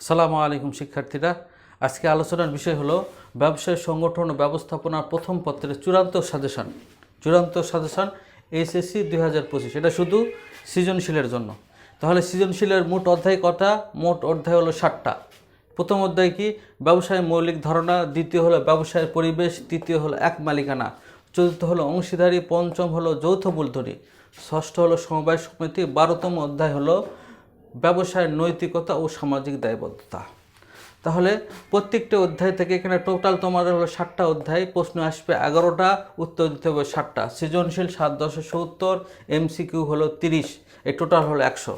আসসালামু আলাইকুম, শিক্ষার্থীরা। আজকে আলোচনার বিষয় হলো ব্যবসায় সংগঠন ব্যবস্থাপনার প্রথম পত্রের চূড়ান্ত সাজেশন। চূড়ান্ত সাজেশন এইচএসসি দুই হাজার পঁচিশ। এটা শুধু সৃজনশীলের জন্য। তাহলে সৃজনশীলের মোট অধ্যায় কটা? মোট অধ্যায় হলো ষাটটা। প্রথম অধ্যায় কি? ব্যবসায় মৌলিক ধারণা, দ্বিতীয় হলো ব্যবসায়ের পরিবেশ, তৃতীয় হলো এক মালিকানা, চতুর্থ হলো অংশীদারি, পঞ্চম হলো যৌথ মূলধনী, ষষ্ঠ হলো সমবায় সমিতি, বারোতম অধ্যায় হলো ব্যবসায়ের নৈতিকতা ও সামাজিক দায়বদ্ধতা। তাহলে প্রত্যেকটা অধ্যায় থেকে এখানে টোটাল তোমাদের হলো ষাটটা অধ্যায়, প্রশ্ন আসবে এগারোটা, উত্তর দিতে হবে ষাটটা সৃজনশীল সাত দশে সত্তর এমসিকিউ হলো তিরিশ, এই টোটাল হলো একশো।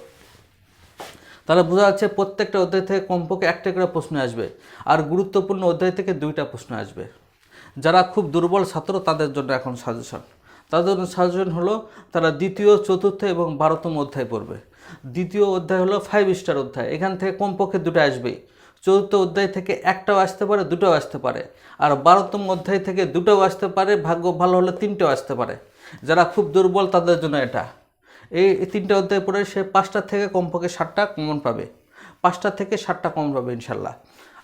তাহলে বোঝা যাচ্ছে প্রত্যেকটা অধ্যায় থেকে কমপক্ষে একটা করে প্রশ্ন আসবে, আর গুরুত্বপূর্ণ অধ্যায় থেকে দুইটা প্রশ্ন আসবে। যারা খুব দুর্বল ছাত্র, তাদের জন্য এখন সাজেশন তাদের জন্য সাজেশন হলো তারা দ্বিতীয়, চতুর্থ এবং বারোতম অধ্যায় পড়বে। দ্বিতীয় অধ্যায় হলো ফাইভ স্টার অধ্যায়। এখান থেকে কমপক্ষে দুটো আসবেই। চতুর্থ অধ্যায় থেকে একটাও আসতে পারে, দুটোও আসতে পারে। আর বারোতম অধ্যায় থেকে দুটোও আসতে পারে, ভাগ্য ভালো হলে তিনটেও আসতে পারে। যারা খুব দুর্বল তাদের জন্য এটা। এই তিনটে অধ্যায় পড়ে সে পাঁচটা থেকে কমপক্ষে ষাটটা কমন পাবে। পাঁচটা থেকে ষাটটা কমন পাবে ইনশাল্লাহ।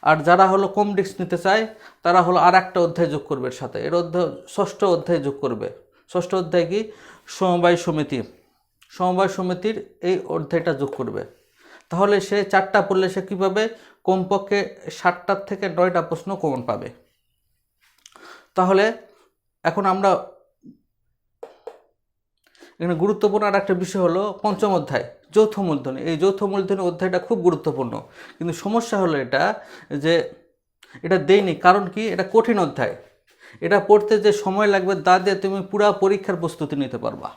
আর যারা হলো কম ডিস্ক নিতে চায়, তারা হলো আর একটা অধ্যায় যোগ করবে এর সাথে। এর অধ্যায় ষষ্ঠ অধ্যায় যোগ করবে। ষষ্ঠ অধ্যায় কি? সমবায় সমিতি। সমবায় সমিতির এই অধ্যায়টা যোগ করবে। তাহলে সে চারটা পড়লে সে কী পাবে কমপক্ষে ষাটটার থেকে নয়টা প্রশ্ন কমন পাবে। তাহলে এখন আমরা এখানে গুরুত্বপূর্ণ আর একটা বিষয় হলো পঞ্চম অধ্যায়, যৌথ মূলধনী। এই যৌথ মূলধনী অধ্যায়টা খুব গুরুত্বপূর্ণ। কিন্তু সমস্যা হলো এটা যে এটা দেয়নি। কারণ কি? এটা কঠিন অধ্যায়। এটা পড়তে যে সময় লাগবে তা দিয়ে তুমি পুরা পরীক্ষার প্রস্তুতি নিতে পারবা।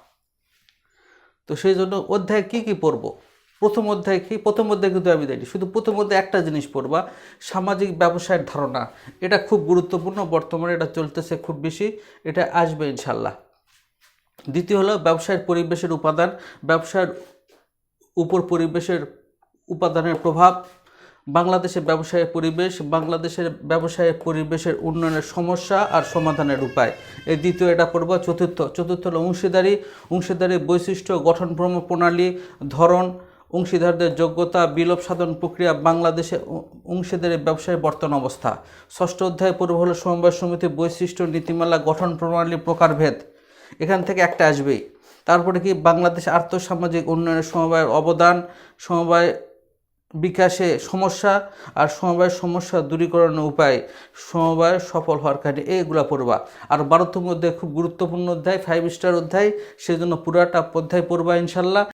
তো সেই জন্য অধ্যায় কী কী পড়ব? প্রথম অধ্যায় কি? প্রথম অধ্যায় কিন্তু আমি দেয়নি শুধু প্রথম অধ্যায় একটা জিনিস পড়বা, সামাজিক ব্যবসায়ের ধারণা। এটা খুব গুরুত্বপূর্ণ, বর্তমানে এটা চলতেছে খুব বেশি। এটা আসবে ইনশাল্লাহ দ্বিতীয় হলো ব্যবসায়ের পরিবেশের উপাদান। ব্যবসার উপর পরিবেশের উপাদানের প্রভাব। বাংলাদেশের ব্যবসায়ের পরিবেশ, বাংলাদেশের ব্যবসায়ের পরিবেশের উন্নয়নের সমস্যা আর সমাধানের উপায়। এই দ্বিতীয় এটা পড়ব, চতুর্থ। চতুর্থ হলো অংশীদারি। অংশীদারির বৈশিষ্ট্য, গঠন প্রণালী, ধরন, অংশীদারদের যোগ্যতা, বিলোপ সাধন প্রক্রিয়া, বাংলাদেশে অংশীদারের ব্যবসায়ের বর্তমান অবস্থা। ষষ্ঠ অধ্যায় পূর্ব হলো সমবায় সমিতির বৈশিষ্ট্য, নীতিমালা, গঠন প্রণালী, প্রকারভেদ। এখান থেকে একটা আসবেই। তারপরে কি? বাংলাদেশ আর্থসামাজিক উন্নয়নের সমবায়ের অবদান, সমবায় বিকাশে সমস্যা আর সমবায়ের সমস্যা দূরীকরণের উপায় সমবায় সফল হওয়ার কারণে এইগুলো পড়বা। আর বারোতম অধ্যায় খুব গুরুত্বপূর্ণ অধ্যায় ফাইভ স্টার অধ্যায়, সেজন্য পুরাটা অধ্যায় পড়বা ইনশাল্লাহ।